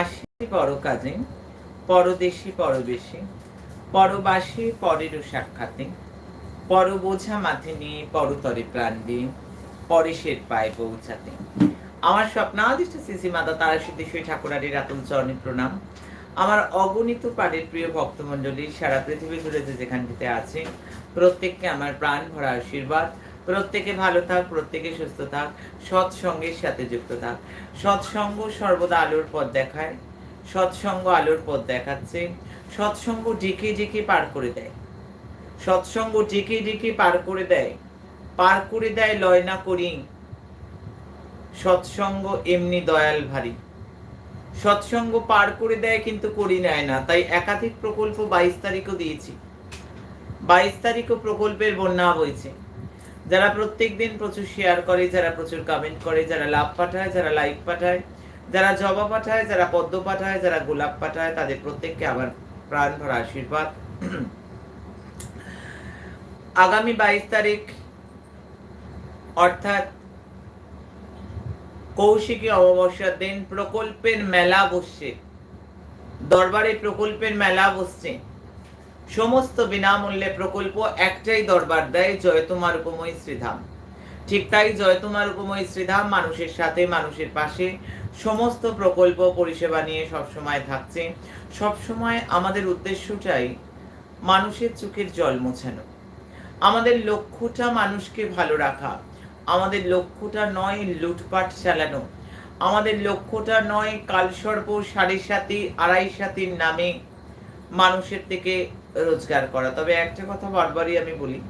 আসি পর কাজে পরদেশি পরবেশে, পরবাসী পরেরও সাক্ষাতে পর বোঝা মাথে নিয়ে পরতরে প্রাণ দিয়ে পরেশের পায়ে পৌঁছাতে। আমার স্বপ্নাদিষ্ট শ্রী মাতা তারা সিদ্ধেশ্বরী ঠাকুরারির আতুল চরণে প্রণাম। আমার অগণিত পাড়ের প্রিয় ভক্তমণ্ডলী সারা পৃথিবী জুড়ে যে যেখানটিতে আছে, প্রত্যেককে আমার প্রাণ ভরা আশীর্বাদ। প্রত্যেকে ভালো থাক, প্রত্যেকে সুস্থ থাক, সৎসঙ্গের সাথে যুক্ত থাক। সৎসঙ্গ সর্বদা আলোর পথ দেখায়, সৎসঙ্গ আলোর পথ দেখাচ্ছে, সৎসঙ্গ ডেকে ডেকে পার করে দেয়। সৎসঙ্গ ডেকে ডেকে পার করে দেয়, পার করে দেয় লয় না করি। সৎসঙ্গ এমনি দয়াল ভারী। সৎসঙ্গ পার করে দেয় কিন্তু করি নেয় না, তাই একাধিক প্রকল্প বাইশ তারিখও দিয়েছি। বাইশ তারিখও প্রকল্পের বন্যা বইছে। যারা প্রত্যেক দিন প্রচুর শেয়ার করে, যারা প্রচুর কমেন্ট করে, যারা লাভ পাঠায়, যারা লাইক পাঠায়, যারা জবা পাঠায়, যারা পদ্ম পাঠায়, যারা গোলাপ পাঠায়, তাদের প্রত্যেককে আবার প্রাণ ভরা আশীর্বাদ। আগামী বাইশ তারিখ, অর্থাৎ কৌশিকী অমাবস্যার দিন, প্রকল্পের মেলা বসছে। দরবারে প্রকল্পের মেলা বসছে। সমস্ত বিনামূল্যে প্রকল্প একটাই দরবার দেয় জয়তুমার উপময় শ্রীধাম। ঠিক তাই জয়তুমার উপময় শ্রীধাম মানুষের সাথে, মানুষের পাশে। সমস্ত প্রকল্প পরিষেবা নিয়ে সবসময় থাকছে। সবসময় আমাদের উদ্দেশ্যটাই মানুষের চোখের জল মোছানো। আমাদের লক্ষ্যটা মানুষকে ভালো রাখা। আমাদের লক্ষ্যটা নয় লুটপাট চালানো। আমাদের লক্ষ্যটা নয় কালসর্প সাড়ে সাতি, আড়াই সাতির নামে মানুষের থেকে রোজগার করা। তবে একটা কথা বারবারই আমি বলি,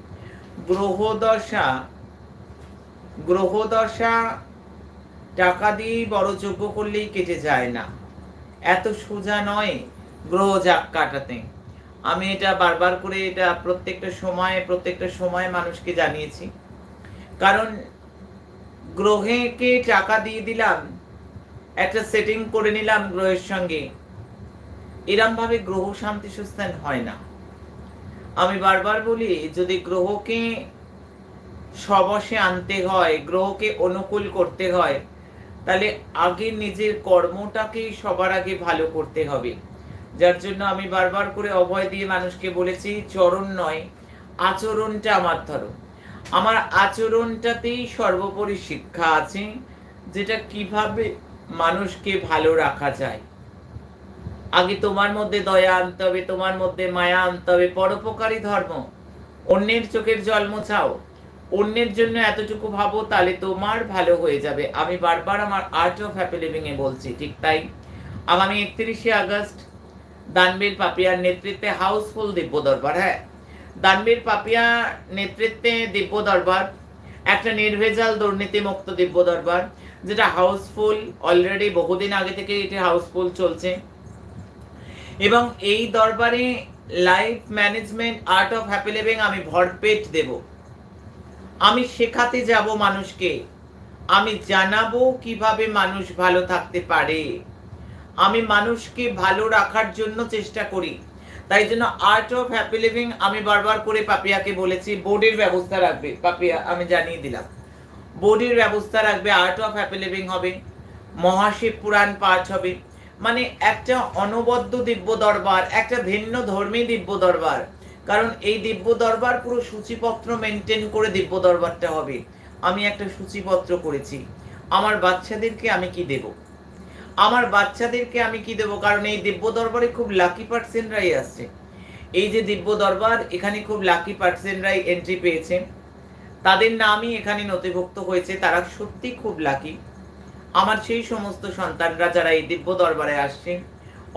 গ্রহদশা গ্রহদশা টাকা দিয়ে বড় যোগ্য করলেই কেটে যায় না। এত সোজা নয় গ্রহ যাক কাটাতে। আমি এটা বারবার করে এটা প্রত্যেকটা সময়ে, প্রত্যেকটা সময় মানুষকে জানিয়েছি। কারণ গ্রহেকে টাকা দিয়ে দিলাম, একটা সেটিং করে নিলাম গ্রহের সঙ্গে। এরম ভাবে গ্রহ শান্তি সুস্থান হয় না। আমি বারবার বলি, যদি গ্রহকে সবসে আনতে হয়, গ্রহকে অনুকূল করতে হয়, তাহলে আগে নিজের কর্মটাকেই সবার আগে ভালো করতে হবে। যার জন্য আমি বারবার করে অভয় দিয়ে মানুষকে বলেছি, চরণ নয়, আচরণটা আমার ধরো। আমার আচরণটাতেই সর্বোপরি শিক্ষা আছে, যেটা কীভাবে মানুষকে ভালো রাখা যায়। আগে তোমার মধ্যে দয়া আনতে হবে, তোমার মধ্যে মায়া আনতে হবে। পরোপকারী ধর্ম, অন্যের চোখের জল মোছাও। অন্যের জন্য এতটুকু ভাবো, তাহলে তোমার ভালো হয়ে যাবে। আমি বারবার আমার আর্ট অফ হ্যাপি লিভিং এ বলছি, ঠিক তাই? আগামী একত্রিশে আগস্ট, দানবীর পাপিয়ার নেতৃত্বে হাউসফুল দিব্য দরবার হ্যাঁ? দানবীর পাপিয়া নেতৃত্বে দিব্য দরবার একটা নির্ভেজাল দুর্নীতি মুক্ত দিব্য দরবার যেটা হাউসফুল, অলরেডি বহুদিন আগে থেকে এটি হাউসফুল চলছে। এবং এই দরবারে life management Art of Happy Living আমি ভরপেট দেব। আমি শেখাতে যাব মানুষকে। আমি জানাব কীভাবে মানুষ ভালো থাকতে পারে। আমি মানুষকে ভালো রাখার জন্য চেষ্টা করি। তাই জন্য আর্ট অফ হ্যাপি লিভিং আমি বারবার করে পাপিয়াকে বলেছি বোর্ডের ব্যবস্থা রাখবে। পাপিয়া, আমি জানিয়ে দিলাম। বোর্ডের ব্যবস্থা রাখবে আর্ট অফ হ্যাপি লিভিং হবে। মহাশিব পুরাণ পাঠ হবে। মানে একটা অনবদ্য দিব্য দরবার, একটা ভিন্ন ধর্মী দিব্য দরবার। কারণ এই দিব্য দরবার পুরো সূচিপত্র মেনটেন করে দিব্য দরবারটা হবে। আমি একটা সূচিপত্র করেছি। আমার বাচ্চাদেরকে আমি কি দেব? আমার বাচ্চাদেরকে আমি কি দেব? কারণ এই দিব্য দরবারে খুব লাকি পার্সেন্টরাই আসছে এই যে দিব্য দরবার, এখানে খুব লাকি পার্সেন্টরাই এন্ট্রি পেয়েছে। তাদের নামই এখানে নথিভুক্ত হয়েছে। তারা সত্যি খুব লাকি আমার সেই সমস্ত সন্তানরা যারা এই দিব্য দরবারে আসছে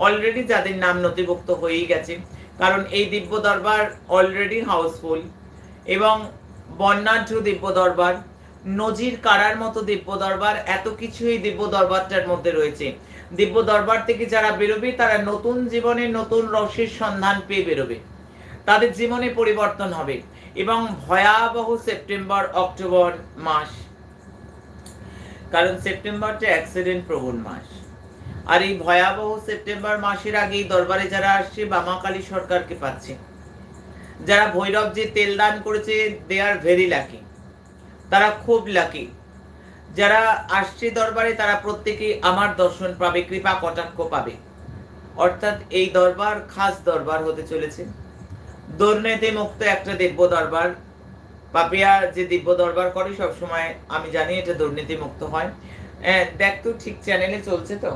অলরেডি যাদের নাম নথিভুক্ত হয়েই গেছে, কারণ এই দিব্য দরবার অলরেডি হাউসফুল এবং বর্ণাঢ্য দিব্য দরবার, নজির কারার মতো দিব্য দরবার, এত কিছু এই দিব্য দরবারটার মধ্যে রয়েছে। দিব্য দরবার থেকে যারা বেরোবে, তারা নতুন জীবনে নতুন রসের সন্ধান পেয়ে বেরোবে। তাদের জীবনে পরিবর্তন হবে এবং ভয়াবহ সেপ্টেম্বর, অক্টোবর মাস কারণ সেপ্টেম্বরটা অ্যাক্সিডেন্ট প্রবণ মাস। আর এই ভয়াবহ সেপ্টেম্বর মাসের আগেই দরবারে যারা আসছে, বামাকালী সরকারকে পাচ্ছে। যারা ভৈরব যে তেল দান করেছে দে আর ভেরি লাকি তারা খুব লাকি যারা আসছে দরবারে, তারা প্রত্যেকেই আমার দর্শন পাবে, কৃপা কটাক্ষ পাবে। অর্থাৎ এই দরবার খাস দরবার হতে চলেছে। দুর্নীতি মুক্ত একটা দিব্য দরবার পাপিয়া যে দিব্য দরবার করে সব সময় আমি জানি এটা দুর্নীতি মুক্ত হয়, দেখ তো ঠিক চ্যানেলে চলছে তো?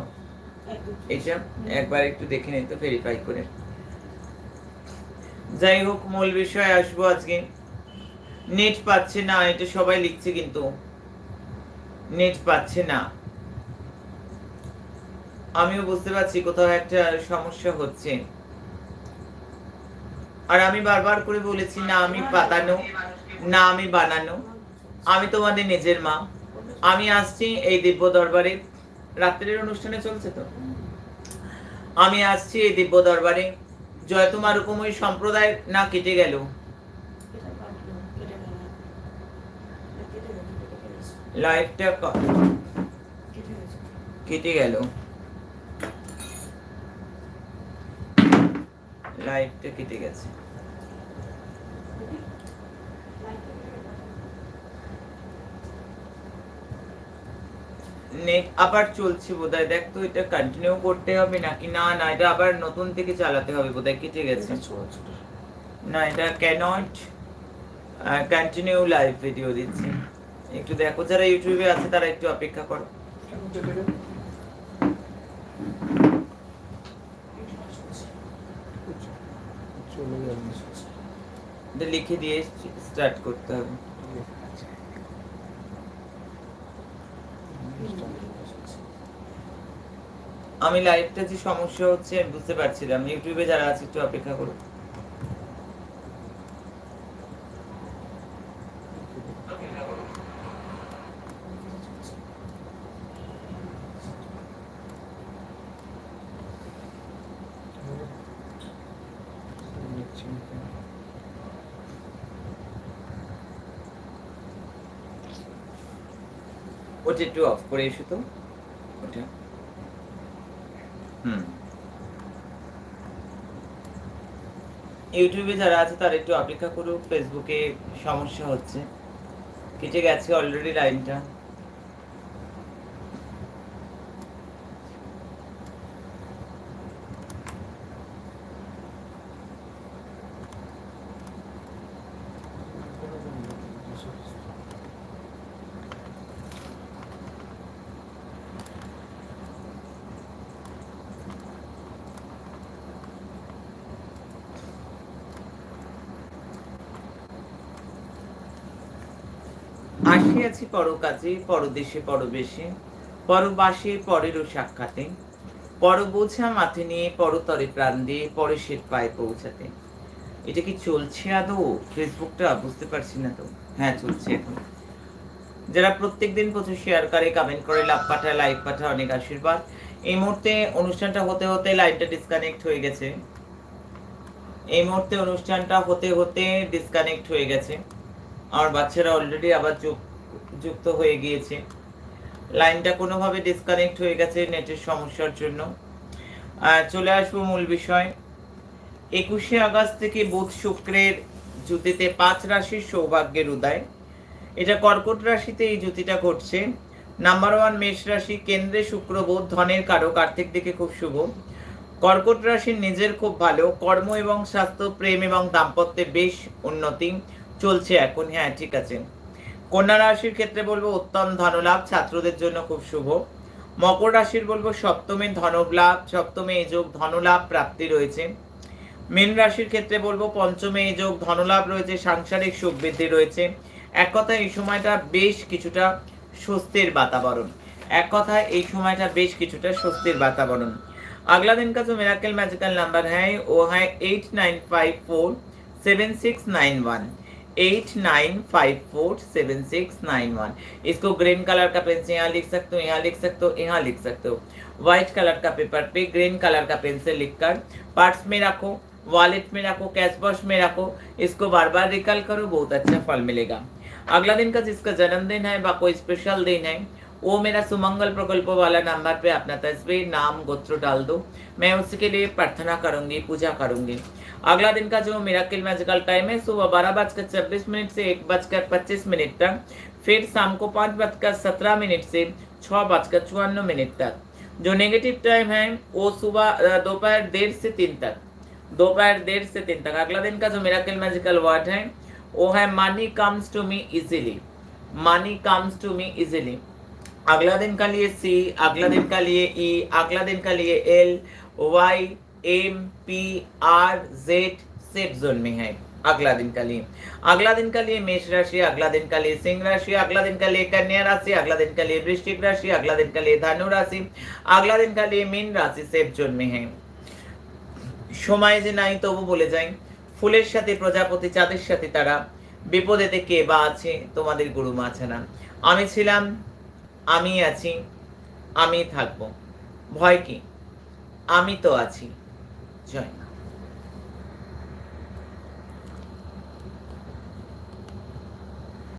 এইসব? একবার একটু দেখে নিই তো ভেরিফাই করে। যাই হোক, মূল বিষয়ে আসব আজকে। নেট পাচ্ছে না, এটা সবাই লিখছে কিন্তু। নেট পাচ্ছে না। আমিও বুঝতে পারছি কোথাও একটা সমস্যা হচ্ছে। আর আমি বারবার করে বলেছি না, আমি পাতানো। না, আমি বানানো। আমি তোমাদের নিজের মা। আমি আসছি এই দিব্য দরবারে। রাত্রের অনুষ্ঠানে চলছে তো? আমি আসছি এই দিব্য দরবারে। জয় তোমার রকমই সম্প্রদায় না কেটে গেল? লাইফটা কেটে গেল। লাইফটা কেটে গেছে। নেট আবার চলছে বোধহয়। দেখ তো এটা কন্টিনিউ করতে হবে নাকি? না না এটা আবার নতুন থেকে চালাতে হবে বোধহয় কেটে গেছে। না এটা ক্যানট কন্টিনিউ লাইভ ভিডিও দিচ্ছে। একটু দেখো যারা ইউটিউবে আছে তারা একটু অপেক্ষা করো। লিখে দিয়ে স্টার্ট করতে হবে। আমি লাইভটা যে সমস্যা হচ্ছে, আমি বুঝতে পারছিলাম। ইউটিউবে যারা আছে, একটু অপেক্ষা করো ওটা একটু অফ করে এসো তো। ওটা। ইউটিউবে যারা আছে তারা একটু অপেক্ষা করুক ফেসবুকে সমস্যা হচ্ছে। কেটে গেছে অলরেডি লাইনটা আসিয়াছি পরকাজে, পরদেশে, পরবেশে, পরবাসে, পরেরও সাক্ষাতে। পর বোঝা মাথে নিয়ে পরতরে প্রাণ দিয়ে, পরে পরেশের পায়ে পৌঁছাতে। এটা কি চলছে আদৌ? ফেসবুকটা বুঝতে পারছি না তো। হ্যাঁ চলছে এখন। যারা প্রত্যেকদিন প্রচুর শেয়ার করে কমেন্ট করে, লাভ পাঠায় লাইক পাঠায়, অনেক আশীর্বাদ। এই মুহূর্তে অনুষ্ঠানটা হতে হতে লাইনটা ডিসকানেক্ট হয়ে গেছে। এই মুহূর্তে অনুষ্ঠানটা হতে হতে ডিসকানেক্ট হয়ে গেছে। আমার বাচ্চারা অলরেডি আবার যুক- যুক্ত হয়ে গিয়েছে। লাইনটা কোনোভাবে ডিসকানেক্ট হয়ে গেছে নেটের সমস্যার জন্য। চলে আসব মূল বিষয়। একুশে আগস্ট থেকে বুধ শুক্রের জুতিতে পাঁচ রাশির সৌভাগ্যের উদয়। এটা কর্কট রাশিতে এই জুতিটা ঘটছে। নাম্বার ওয়ান মেষ রাশি, কেন্দ্রে শুক্র, বুধ, ধনের কারক, আর্থিক দিকে খুব শুভ। কর্কট রাশির নিজের খুব ভালো। কর্ম এবং স্বাস্থ্য, প্রেম এবং দাম্পত্যে বেশ উন্নতি। চলছে এখন হ্যাঁ ঠিক আছে কন্যা রাশির ক্ষেত্রে বলবো উত্তম ধনলাভ ছাত্রদের জন্য খুব শুভ মকর রাশির বলবো সপ্তমে ধনলাভ সপ্তমে এই যোগ ধনলাভ প্রাপ্তি রয়েছে মীন রাশির ক্ষেত্রে বলবো পঞ্চমে এই যোগ ধনলাভ রয়েছে সাংসারিক সুখ বৃদ্ধি রয়েছে এক কথায় এই সময়টা বেশ কিছুটা স্বস্তির বাতাবরণ এক কথায় এই সময়টা বেশ কিছুটা স্বস্তির বাতাবরণ अगला दिन का जो मेराकल मैजिकल नंबर है वो है eight nine five four seven six nine one eight nine five four seven six nine one इसको ग्रीन कलर का पेन से यहाँ लिख सकते हो, यहाँ लिख सकते हो, यहाँ लिख सकते हो। व्हाइट कलर का पेपर पे ग्रीन कलर का पेन से लिखकर पर्स में रखो वॉलेट में रखो कैश बॉक्स में रखो, इसको बार बार रिकल करो, बहुत अच्छा फल मिलेगा। अगला दिन का जिसका जन्मदिन है व कोई स्पेशल दिन है, वो मेरा सुमंगल प्रकल्प वाला नंबर पे अपना तस्वीर, नाम, गोत्र डाल दो। मैं उसके लिए प्रार्थना करूँगी, पूजा करूँगी। अगला दिन का जो मिराकिल मैजिकल टाइम है, सुबह बारह बजकर छब्बीस मिनट से एक बजकर पच्चीस मिनट तक, फिर शाम को पाँच बजकर सत्रह मिनट से छः बजकर चौवान्न मिनट तक। जो नेगेटिव टाइम है, वो सुबह दोपहर डेढ़ से तीन तक। दोपहर डेढ़ से तीन तक। अगला दिन का जो मिराकिल मैजिकल वर्ड है, वो है money comes to me easily money comes to me easily अगला दिन का लिए सी अगला दिन का लिए ई अगला दिन का लिए L Y M P R Z safe zone में है अगला दिन का लिए अगला दिन का लिए मेष राशि अगला दिन का लिए सिंह राशि अगला दिन का लिए कन्या राशि अगला दिन का लिए वृश्चिक राशि अगला दिन का लिए धनु राशि अगला दिन का लिए मीन राशि सेफ जोन में है সময় যে নাই তবু বলে যাই ফুলের সাথে প্রজাপতি চাঁদের সাথে তারা বিপদেতে কে বা আছে তোমাদের গুরু মা ছাড়া আমি ছিলাম আমি আছি আমি থাকবো ভয় কি আমি তো আছি জয় মা।